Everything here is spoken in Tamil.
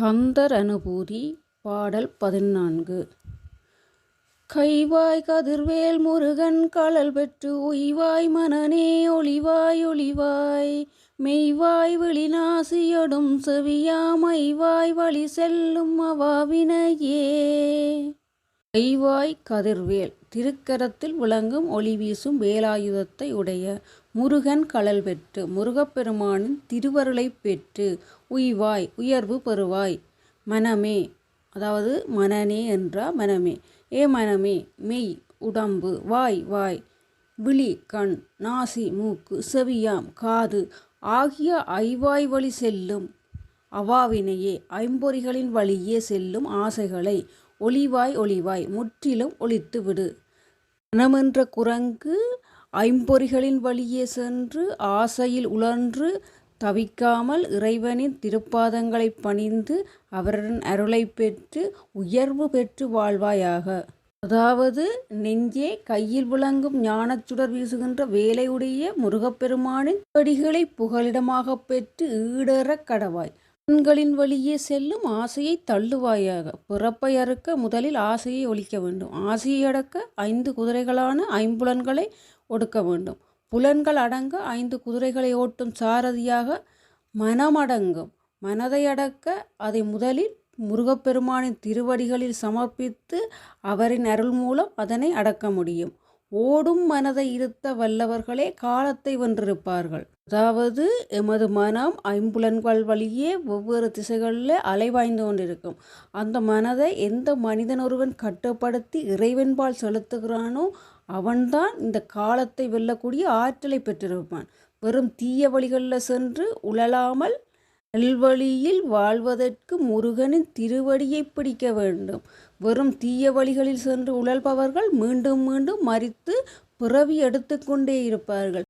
கந்தர் அனுபூதி பாடல் பதினான்கு. கைவாய் கதிர்வேல் முருகன் கழல் பெற்று உய்வாய் மனனே ஒளிவாய் ஒளிவாய். மெய்வாய் வெளிநாசியடும் செவியாமைவாய் வழி செல்லும் அவாவினையே. கைவாய் கதிர்வேல் திருக்கரத்தில் விளங்கும் ஒளி வீசும் வேலாயுதத்தை உடைய முருகன் கழல் பெற்று முருகப்பெருமானின் திருவருளைப் பெற்று உய்வாய் உயர்வு பெறுவாய். மனமே அதாவது மனனே என்றால் மனமே. ஏ மனமே மெய் உடம்பு வாய் வாய். விழி கண் நாசி மூக்கு செவியாம் காது ஆகிய ஐவாய் வழி செல்லும். அவாவினையே ஐம்பொறிகளின் வழியே செல்லும் ஆசைகளை ஒளிவாய் ஒளிவாய் முற்றிலும் ஒழித்து விடு மனமென்ற குரங்கு ஐம்பொறிகளின் வழியே சென்று ஆசையில் உழன்று தவிக்காமல் இறைவனின் திருப்பாதங்களை பணிந்து அவரின் அருளை பெற்று உயர்வு பெற்று வாழ்வாயாக. அதாவது நெஞ்சே கையில் விளங்கும் ஞானச்சுடர் வீசுகின்ற வேலையுடைய முருகப்பெருமானின் படிகளை புகலிடமாகப் பெற்று ஈடேறக் கடவாய். கண்களின் வழியே செல்லும் ஆசையை தள்ளுவாயாக. பிறப்பை அறுக்க முதலில் ஆசையை ஒழிக்க வேண்டும். ஆசையை அடக்க ஐந்து குதிரைகளான ஐம்புலன்களை ஒடுக்க வேண்டும். புலன்கள் அடங்க ஐந்து குதிரைகளை ஓட்டும் சாரதியாக மனமடங்கும். மனதை அடக்க அதை முதலில் முருகப்பெருமானின் திருவடிகளில் சமர்ப்பித்து அவரின் அருள் மூலம் அதனை அடக்க முடியும். ஓடும் மனதை இருத்த வல்லவர்களே காலத்தை வென்றிருப்பார்கள். அதாவது எமது மனம் ஐம்புலன்கள் வழியே ஒவ்வொரு திசைகளில் அலைவாய்ந்து கொண்டிருக்கும். அந்த மனதை எந்த மனிதன் ஒருவன் கட்டுப்படுத்தி இறைவன்பால் செலுத்துகிறானோ அவன்தான் இந்த காலத்தை வெல்லக்கூடிய ஆற்றலை பெற்றிருப்பான். வெறும் தீய வழிகளில் சென்று உழலாமல் நல்வழியில் வாழ்வதற்கு முருகனின் திருவடியை பிடிக்க வேண்டும். வெறும் தீய வழிகளில் சென்று உழல்பவர்கள் மீண்டும் மீண்டும் மறித்து பிறவி எடுத்துக்கொண்டே இருப்பார்கள்.